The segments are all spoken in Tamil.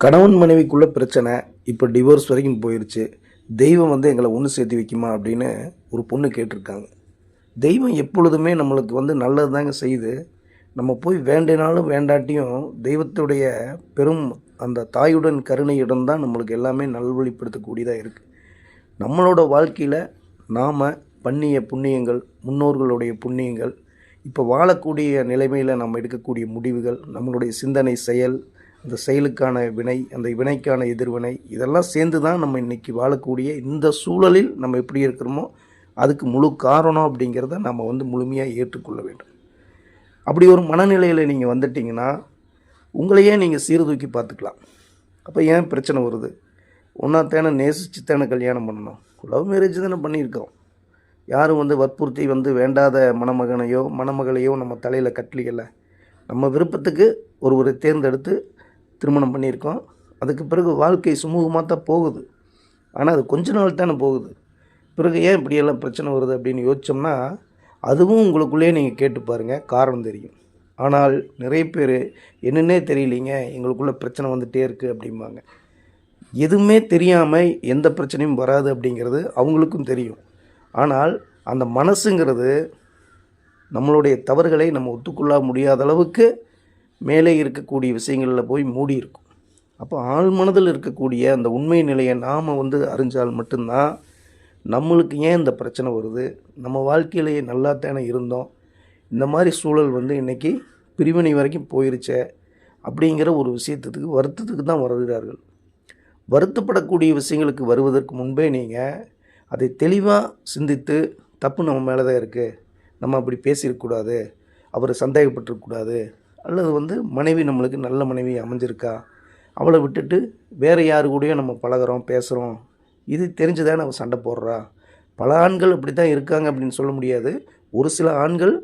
கணவன் மனைவிக்குள்ள பிரச்சனை இப்போ டிவோர்ஸ் வரைக்கும் போயிடுச்சு தெய்வம் வந்து எங்களை ஒன்று சேர்த்து வைக்குமா அப்படின்னு ஒரு பொண்ணு கேட்டிருக்காங்க. தெய்வம் எப்பொழுதுமே நம்மளுக்கு வந்து நல்லது தாங்க செய்யுது. நம்ம போய் வேண்டினாலும் வேண்டாட்டியும் தெய்வத்துடைய பெரும் அந்த தாயுடன் கருணையுடன் தான் நம்மளுக்கு எல்லாமே நல்வழிப்படுத்தக்கூடியதாக இருக்குது நம்மளோட வாழ்க்கையில் நாம் பண்ணிய புண்ணியங்கள் முன்னோர்களுடைய புண்ணியங்கள் இப்போ வாழக்கூடிய நிலைமையில் நம்ம எடுக்கக்கூடிய முடிவுகள் நம்மளுடைய சிந்தனை செயல் அந்த செயலுக்கான வினை அந்த வினைக்கான எதிர்வினை இதெல்லாம் சேர்ந்து தான் நம்ம இன்றைக்கி வாழக்கூடிய இந்த சூழலில் நம்ம எப்படி இருக்கிறோமோ அதுக்கு முழு காரணம் அப்படிங்கிறத நம்ம வந்து முழுமையாக ஏற்றுக்கொள்ள வேண்டும். அப்படி ஒரு மனநிலையில் நீங்கள் வந்துட்டிங்கன்னா உங்களையே நீங்கள் சீர்தூக்கி பார்த்துக்கலாம். அப்போ ஏன் பிரச்சனை வருது? ஒன்றா தேனை நேசிச்சு தானே கல்யாணம் பண்ணணும். லவ் மேரேஜ் தானே பண்ணியிருக்கோம் யாரும் வந்து வற்புறுத்தி வந்து வேண்டாத மணமகனையோ மணமகளையோ நம்ம தலையில் கட்டலிக்கல நம்ம விருப்பத்துக்கு ஒருவரை தேர்ந்தெடுத்து திருமணம் பண்ணியிருக்கோம். அதுக்கு பிறகு வாழ்க்கை சுமூகமாக தான் போகுது. ஆனால் அது கொஞ்ச நாள் தானே போகுது. பிறகு ஏன் இப்படியெல்லாம் பிரச்சனை வருது அப்படின்னு யோசிச்சோம்னா அதுவும் உங்களுக்குள்ளேயே நீங்கள் கேட்டு பாருங்கள் காரணம் தெரியும். ஆனால் நிறைய பேர் என்னென்னே தெரியலீங்க எங்களுக்குள்ளே பிரச்சனை வந்துகிட்டே இருக்குது அப்படிம்பாங்க. எதுவுமே தெரியாமல் எந்த பிரச்சனையும் வராது அப்படிங்கிறது அவங்களுக்கும் தெரியும். ஆனால் அந்த மனசுங்கிறது நம்மளுடைய தவறுகளை நம்ம ஒத்துக்கொள்ள முடியாத அளவுக்கு மேலே இருக்கக்கூடிய விஷயங்களில் போய் மூடி இருக்கும். அப்போ ஆழ் மனதில் இருக்கக்கூடிய அந்த உண்மை நிலையை நாம் வந்து அறிஞ்சால் மட்டும்தான் நம்மளுக்கு ஏன் இந்த பிரச்சனை வருது? நம்ம வாழ்க்கையிலேயே நல்லா தானே இருந்தோம். இந்த மாதிரி சூழல் வந்து இன்றைக்கி பிரிவினை வரைக்கும் போயிருச்சே அப்படிங்கிற ஒரு விஷயத்துக்கு வருத்தத்துக்கு தான் வருகிறார்கள். வருத்தப்படக்கூடிய விஷயங்களுக்கு வருவதற்கு முன்பே நீங்கள் அதை தெளிவாக சிந்தித்து தப்பு நம்ம மேலே தான் இருக்குது நம்ம அப்படி பேசியிருக்கக்கூடாது அவர் சந்தேகப்பட்டிருக்கக்கூடாது அல்லது வந்து மனைவி நம்மளுக்கு நல்ல மனைவி அமைஞ்சிருக்கா? அவளை விட்டுட்டு வேறு யாரு கூடயும் நம்ம பழகுறோம் பேசுகிறோம் இது தெரிஞ்சுதான் நம்ம சண்டை போடுறா? பல ஆண்கள் அப்படி தான் இருக்காங்க அப்படின்னு சொல்ல முடியாது. ஒரு சில ஆண்கள்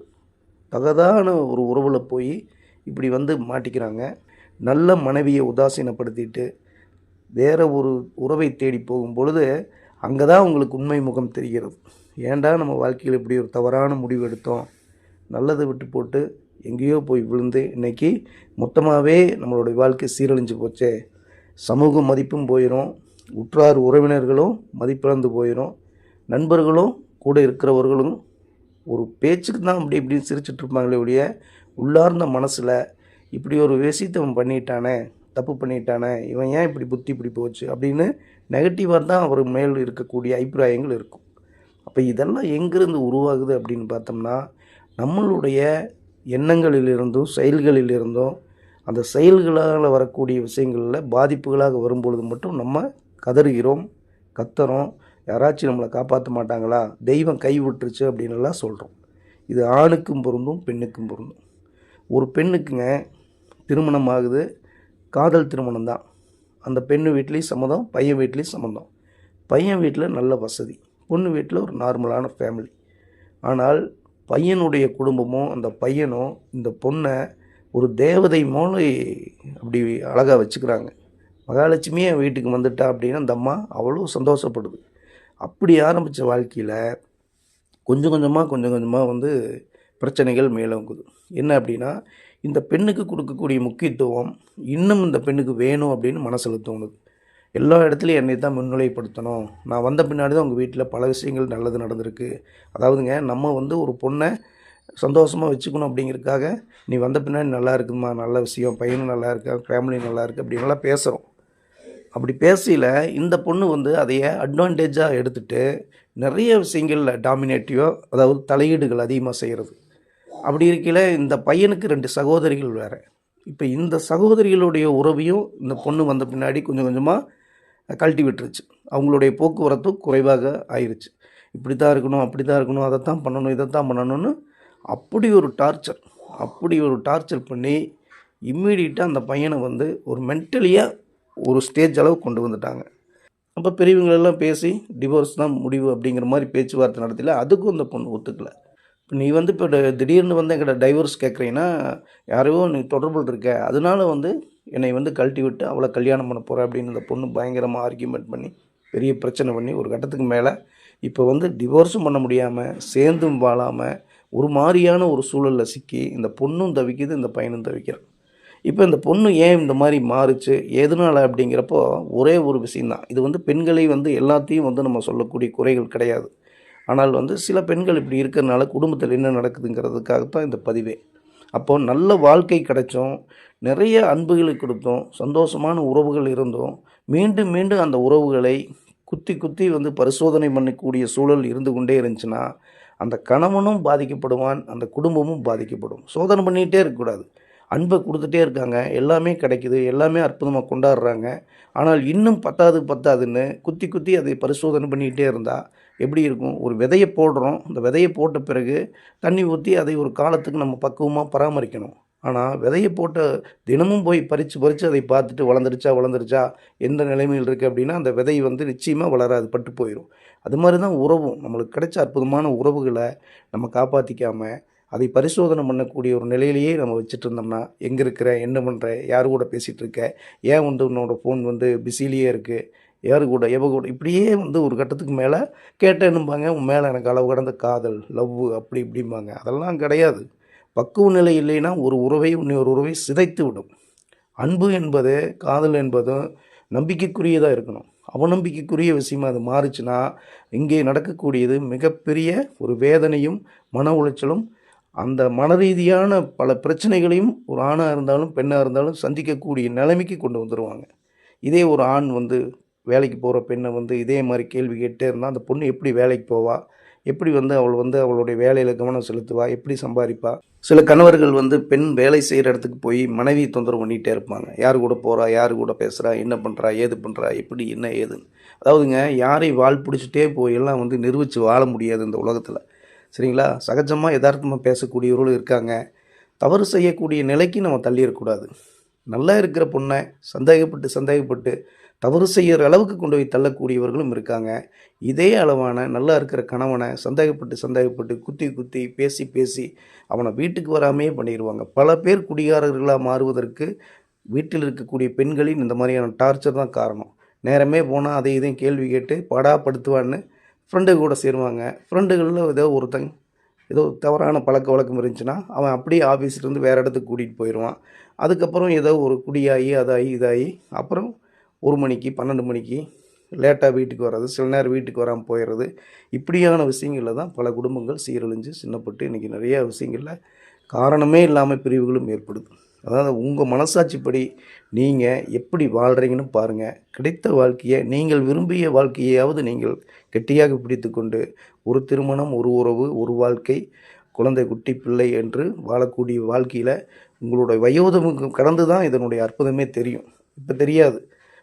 தகதான ஒரு உறவில் போய் இப்படி வந்து மாட்டிக்கிறாங்க. நல்ல மனைவியை உதாசீனப்படுத்திட்டு வேற ஒரு உறவை தேடி போகும் பொழுது அங்கே தான் உங்களுக்கு உண்மை முகம் தெரிகிறது. ஏன்டா நம்ம வாழ்க்கையில் இப்படி ஒரு தவறான முடிவு எடுத்தோம்? நல்லதை விட்டு போட்டு எங்கேயோ போய் விழுந்து இன்றைக்கி மொத்தமாகவே நம்மளுடைய வாழ்க்கை சீரழிஞ்சு போச்சே. சமூக மதிப்பும் போயிடும் உற்றார் உறவினர்களும் மதிப்பிழந்து போயிடும் நண்பர்களும் கூட இருக்கிறவர்களும் ஒரு பேச்சுக்கு தான் அப்படி இப்படின்னு சிரிச்சிட்ருப்பாங்களே ஒழிய உள்ளார்ந்த மனசில் இப்படி ஒரு விஷயத்தை அவன் பண்ணிட்டானே தப்பு பண்ணிட்டானே இவன் ஏன் இப்படி புத்தி இப்படி போச்சு அப்படின்னு நெகட்டிவாக தான் அவர் மேல் இருக்கக்கூடிய அபிப்பிராயங்கள் இருக்கும். அப்போ இதெல்லாம் எங்கேருந்து உருவாகுது அப்படின்னு பார்த்தோம்னா நம்மளுடைய எண்ணங்களிலிருந்தும் செயல்களிலிருந்தும் அந்த செயல்களால் வரக்கூடிய விஷயங்களில் பாதிப்புகளாக வரும்பொழுது மட்டும் நம்ம கதறுகிறோம் கத்துறோம். யாராச்சும் நம்மளை காப்பாற்ற மாட்டாங்களா? தெய்வம் கை விட்டுருச்சு அப்படின்னுலாம் சொல்கிறோம் இது ஆணுக்கும் பொருந்தும் பெண்ணுக்கும் பொருந்தும். ஒரு பெண்ணுக்குங்க திருமணம் ஆகுது. காதல் திருமணம் தான். அந்த பெண்ணு வீட்லேயும் சம்மதம் பையன் வீட்லேயும் சம்மந்தம் பையன் வீட்டில் நல்ல வசதி. பொண்ணு வீட்டில் ஒரு நார்மலான ஃபேமிலி ஆனால் பையனுடைய குடும்பமும் அந்த பையனும் இந்த பொண்ணை ஒரு தேவதை மோலை அப்படி அழகாக வச்சுக்கிறாங்க. மகாலட்சுமியே வீட்டுக்கு வந்துட்டா அப்படின்னு அந்த அம்மா அவ்வளோ சந்தோஷப்படுது. அப்படி ஆரம்பித்த வாழ்க்கையில் கொஞ்சம் கொஞ்சமாக கொஞ்சம் கொஞ்சமாக வந்து பிரச்சனைகள் மேலோங்குது. என்ன அப்படின்னா இந்த பெண்ணுக்கு கொடுக்கக்கூடிய முக்கியத்துவம் இன்னும் இந்த பெண்ணுக்கு வேணும் அப்படின்னு மனசில் தோணுது. எல்லா இடத்துலையும் என்னை தான் முன்னிலைப்படுத்தணும். நான் வந்த பின்னாடி தான் உங்கள் வீட்டில் பல விஷயங்கள் நல்லது நடந்திருக்கு. அதாவதுங்க நம்ம வந்து ஒரு பொண்ணை சந்தோஷமாக வச்சுக்கணும் அப்படிங்கிறதுக்காக நீ வந்த பின்னாடி நல்லா இருக்குமா நல்ல விஷயம் பையனும் நல்லா இருக்கா ஃபேமிலி நல்லா இருக்குது அப்படின்லாம் பேசுகிறோம் அப்படி பேசையில் இந்த பொண்ணு வந்து அதைய அட்வான்டேஜாக எடுத்துகிட்டு நிறைய விஷயங்களில் டாமினேட்டிவோ அதாவது தலையீடுகள் அதிகமாக செய்கிறது அப்படி இருக்கையில் இந்த பையனுக்கு ரெண்டு சகோதரிகள் வேறு. இப்போ இந்த சகோதரிகளுடைய உறவையும் இந்த பொண்ணு வந்த பின்னாடி கொஞ்சம் கொஞ்சமாக கழட்டி விட்டுருச்சு. அவங்களுடைய போக்குவரத்தும் குறைவாக ஆயிடுச்சு இப்படி தான் இருக்கணும் அப்படி தான் இருக்கணும் அதை தான் பண்ணணும் இதை தான் பண்ணணும்னு அப்படி ஒரு டார்ச்சர் அப்படி ஒரு டார்ச்சர் பண்ணி இம்மீடியட்டாக அந்த பையனை வந்து ஒரு மென்டலியாக ஒரு ஸ்டேஜ் அளவு கொண்டு வந்துட்டாங்க. அப்போ பெரியவங்களெல்லாம் பேசி டிவோர்ஸ் தான் முடிவு அப்படிங்கிற மாதிரி பேச்சுவார்த்தை நடத்தல. அதுக்கும் இந்த பொண்ணு ஒத்துக்கல. இப்போ நீ வந்து இப்போ திடீர்னு வந்து எங்கிட்ட டைவர்ஸ் கேட்குறீங்கன்னா யாரையோ நீ தொடர்பில் இருக்க. அதனால வந்து என்னை வந்து கழட்டி விட்டு அவளை கல்யாணம் பண்ண போகிற அப்படின்னு அந்த பொண்ணு பயங்கரமாக ஆர்கியூமெண்ட் பண்ணி பெரிய பிரச்சனை பண்ணி ஒரு கட்டத்துக்கு மேலே இப்போ வந்து டிவோர்ஸும் பண்ண முடியாமல் சேர்ந்தும் வாழாமல் ஒரு மாதிரியான ஒரு சூழலில் சிக்கி இந்த பொண்ணும் தவிக்குது இந்த பையனும் தவிக்கிறான். இப்போ இந்த பொண்ணு ஏன் இந்த மாதிரி மாறுச்சு எதனால அப்படிங்கிறப்போ ஒரே ஒரு விஷயந்தான் இது வந்து பெண்களை வந்து எல்லாத்தையும் வந்து நம்ம சொல்லக்கூடிய குறைகள் கிடையாது. ஆனால் வந்து சில பெண்கள் இப்படி இருக்கிறனால குடும்பத்தில் என்ன நடக்குதுங்கிறதுக்காகத்தான் இந்த பதிவே. அப்போது நல்ல வாழ்க்கை கிடைச்சோம். நிறைய அன்புகளை கொடுத்தோம். சந்தோஷமான உறவுகள் இருந்தோம். மீண்டும் மீண்டும் அந்த உறவுகளை குத்தி குத்தி வந்து பரிசோதனை பண்ணக்கூடிய சூழல் இருந்து கொண்டே இருந்துச்சுன்னா அந்த கணவனும் பாதிக்கப்படுவான் அந்த குடும்பமும் பாதிக்கப்படும். சோதனை பண்ணிகிட்டே இருக்கக்கூடாது. அன்பை கொடுத்துட்டே இருக்காங்க. எல்லாமே கிடைக்குது. எல்லாமே அற்புதமாக கொண்டாடுறாங்க. ஆனால் இன்னும் பத்தாது பத்தாதுன்னு குத்தி குத்தி அதை பரிசோதனை பண்ணிக்கிட்டே இருந்தால் எப்படி இருக்கும்? ஒரு விதையை போடுறோம். அந்த விதையை போட்ட பிறகு தண்ணி ஊற்றி அதை ஒரு காலத்துக்கு நம்ம பக்குவமாக பராமரிக்கணும். ஆனால் விதையை போட்ட தினமும் போய் பறித்து பறித்து அதை பார்த்துட்டு வளர்ந்துருச்சா வளர்ந்துருச்சா எந்த நிலைமையில் இருக்குது அப்படின்னா அந்த விதை வந்து நிச்சயமாக வளராது பட்டு போயிடும் அது மாதிரி தான் உறவும். நம்மளுக்கு கிடைச்ச அற்புதமான உறவுகளை நம்ம காப்பாற்றிக்காமல் அதை பரிசோதனை பண்ணக்கூடிய ஒரு நிலையிலேயே நம்ம வச்சுட்டு இருந்தோம்னா எங்கே இருக்கிற என்ன பண்ணுற யார் கூட பேசிகிட்டு இருக்க ஏன் வந்து உன்னோட ஃபோன் வந்து பிஸிலேயே இருக்குது யார் கூட எவ கூட இப்படியே வந்து ஒரு கட்டத்துக்கு மேலே கேட்டேன்னும்பாங்க. உன் மேலே எனக்கு அளவு கடந்த காதல் லவ் அப்படி இப்படிம்பாங்க. அதெல்லாம் கிடையாது. பக்குவ நிலை இல்லைன்னா ஒரு உறவை இன்னொரு உறவை சிதைத்து விடும். அன்பு என்பது காதல் என்பதும் நம்பிக்கைக்குரியதாக இருக்கணும். அவநம்பிக்கைக்குரிய விஷயமா அது மாறுச்சுன்னா இங்கே நடக்கக்கூடியது மிகப்பெரிய ஒரு வேதனையும் மன உளைச்சலும் அந்த மன ரீதியான பல பிரச்சனைகளையும் ஒரு ஆணாக இருந்தாலும் பெண்ணாக இருந்தாலும் சந்திக்கக்கூடிய நிலைமைக்கு கொண்டு வந்துடுவாங்க இதே ஒரு ஆண் வந்து வேலைக்கு போகிற பெண்ணை வந்து இதே மாதிரி கேள்வி கேட்டே இருந்தால் அந்த பொண்ணு எப்படி வேலைக்கு போவா? எப்படி வந்து அவள் வந்து அவளுடைய வேலையில் கவனம் செலுத்துவா? எப்படி சம்பாதிப்பா? சில கணவர்கள் வந்து பெண் வேலை செய்கிற இடத்துக்கு போய் மனைவி தொந்தரவு பண்ணிகிட்டே இருப்பாங்க. யார் கூட போகிறா யார் கூட பேசுகிறா என்ன பண்ணுறா ஏது பண்ணுறா எப்படி? என்ன ஏதுன்னு. அதாவதுங்க யாரை வாழ் பிடிச்சிட்டே போய் எல்லாம் வந்து நிரூபித்து வாழ முடியாது இந்த உலகத்தில். சரிங்களா? சகஜமாக யதார்த்தமாக பேசக்கூடியவர்களும் இருக்காங்க. தவறு செய்யக்கூடிய நிலைக்கு நம்ம தள்ளிடக்கூடாது. நல்லா இருக்கிற பொண்ணை சந்தேகப்பட்டு சந்தேகப்பட்டு தவறு செய்கிற அளவுக்கு கொண்டு போய் தள்ளக்கூடியவர்களும் இருக்காங்க. இதே அளவான நல்லா இருக்கிற கணவனை சந்தேகப்பட்டு சந்தேகப்பட்டு குத்தி குத்தி பேசி பேசி அவனை வீட்டுக்கு வராமையே பண்ணிடுவாங்க. பல பேர் குடிகாரர்களாக மாறுவதற்கு வீட்டில் இருக்கக்கூடிய பெண்களின் இந்த மாதிரியான டார்ச்சர் தான் காரணம். நேரமே போனால் அதை இதையும் கேள்வி கேட்டு படாப்படுத்துவான்னு ஃப்ரெண்டு கூட சேருவாங்க. ஃப்ரெண்டுகளில் ஏதோ ஒருத்தங்க ஏதோ தவறான பழக்க வழக்கம் இருந்துச்சுன்னா அவன் அப்படியே ஆஃபீஸ்லேருந்து வேறு இடத்துக்கு கூட்டிகிட்டு போயிடுவான் அதுக்கப்புறம் ஏதோ ஒரு குடியாகி அதாகி இதாகி அப்புறம் ஒரு மணிக்கு பன்னெண்டு மணிக்கு லேட்டாக வீட்டுக்கு வர்றது சில நேரம் வீட்டுக்கு வராமல் போயிடுறது இப்படியான விஷயங்களில் தான் பல குடும்பங்கள் சீரழிஞ்சு சின்னப்பட்டு இன்றைக்கி நிறையா விஷயங்களில் காரணமே இல்லாமல் பிரிவுகளும் ஏற்படுது. அதாவது உங்கள் மனசாட்சிப்படி நீங்கள் எப்படி வாழ்கிறீங்கன்னு பாருங்கள் கிடைத்த வாழ்க்கையை நீங்கள் விரும்பிய வாழ்க்கையாவது நீங்கள் கெட்டியாக பிடித்து கொண்டு ஒரு திருமணம் ஒரு உறவு ஒரு வாழ்க்கை குழந்தை குட்டி பிள்ளை என்று வாழக்கூடிய வாழ்க்கையில் உங்களுடைய வயோதிகம் கடந்து தான் இதனுடைய அற்புதமே தெரியும். இப்போ தெரியாது.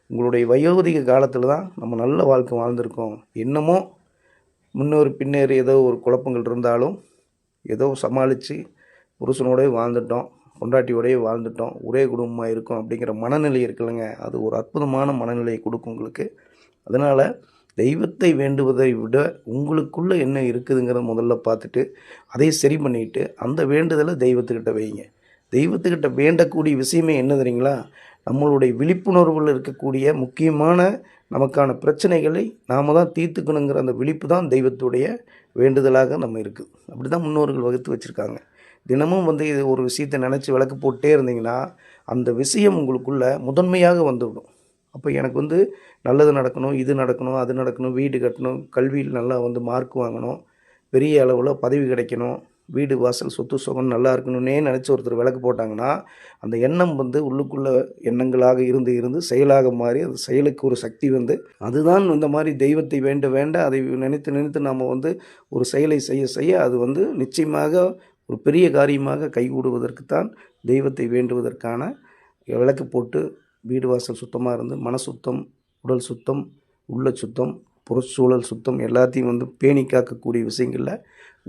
உங்களுடைய வயோதிக காலத்தில் தான் நம்ம நல்ல வாழ்க்கை வாழ்ந்திருக்கோம். என்னமோ முன்னோர் பின்னேறு ஏதோ ஒரு குழப்பங்கள் இருந்தாலும் ஏதோ சமாளித்து புருஷனோடய வாழ்ந்துட்டோம். பொண்டாட்டியோடய வாழ்ந்துட்டோம். ஒரே குடும்பமாக இருக்கும் அப்படிங்கிற மனநிலை இருக்குல்லங்க. அது ஒரு அற்புதமான மனநிலையை கொடுக்கும் உங்களுக்கு. அதனால் தெய்வத்தை வேண்டுவதை விட உங்களுக்குள்ளே என்ன இருக்குதுங்கிறத முதல்ல பார்த்துட்டு அதை சரி பண்ணிட்டு அந்த வேண்டுதலை தெய்வத்துக்கிட்ட வைங்க. தெய்வத்துக்கிட்ட வேண்டக்கூடிய விஷயமே என்ன தெரியுங்களா? நம்மளுடைய விழிப்புணர்வில் இருக்கக்கூடிய முக்கியமான நமக்கான பிரச்சனைகளை நாம் தான் தீர்த்துக்கணுங்கிற அந்த விழிப்பு தான் தெய்வத்துடைய வேண்டுதலாக நம்ம இருக்குது அப்படி தான் முன்னோர்கள் வகுத்து வச்சுருக்காங்க. தினமும் வந்து இது ஒரு விஷயத்தை நினச்சி விளக்கு போட்டே இருந்தீங்கன்னா அந்த விஷயம் உங்களுக்குள்ளே முதன்மையாக வந்துவிடும். அப்போ எனக்கு வந்து நல்லது நடக்கணும் இது நடக்கணும் அது நடக்கணும் வீடு கட்டணும் கல்வியில் நல்லா வந்து மார்க் வாங்கணும் பெரிய அளவில் பதவி கிடைக்கணும் வீடு வாசல் சொத்து சுகம் நல்லா இருக்கணும்னே நினச்சி ஒருத்தர் விளக்கு போட்டாங்கன்னா அந்த எண்ணம் வந்து உள்ளுக்குள்ள எண்ணங்களாக இருந்து இருந்து செயலாக மாறி அது செயலுக்கு ஒரு சக்தி வந்து அதுதான் இந்த மாதிரி தெய்வத்தை வேண்ட வேண்ட அதை நினைத்து நினைத்து நாம் வந்து ஒரு செயலை செய்ய செய்ய அது வந்து நிச்சயமாக ஒரு பெரிய காரியமாக கைகூடுவதற்குத்தான் தெய்வத்தை வேண்டுவதற்கான விளக்கு போட்டு வீடு வாசல் சுத்தமாக இருந்து மன சுத்தம் உடல் சுத்தம் உள்ள சுத்தம் புறச்சூழல் சுத்தம் எல்லாத்தையும் வந்து பேணி காக்கக்கூடிய விஷயங்களில்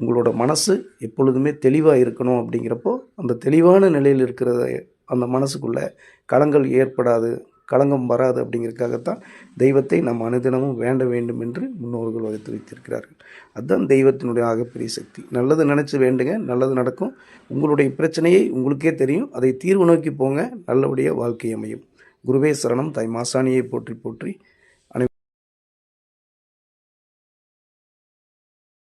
உங்களோட மனசு எப்பொழுதுமே தெளிவாக இருக்கணும் அப்படிங்கிறப்போ அந்த தெளிவான நிலையில் இருக்கிறத அந்த மனசுக்குள்ளே களங்கள் ஏற்படாது களங்கம் வராது அப்படிங்கிறதுக்காகத்தான் தெய்வத்தை நாம் அனுதினமும் வேண்ட வேண்டும் என்று முன்னோர்கள் வகுத்து வைத்திருக்கிறார்கள் அதுதான் தெய்வத்தினுடைய ஆகப்பெரிய சக்தி. நல்லது நினச்சி வேண்டுங்க நல்லது நடக்கும். உங்களுடைய பிரச்சனையை உங்களுக்கே தெரியும். அதை தீர்வு நோக்கி போங்க. நல்லபடியாக வாழ்க்கை அமையும். குருவே சரணம். தாய் மாசாணியை போற்றி போற்றி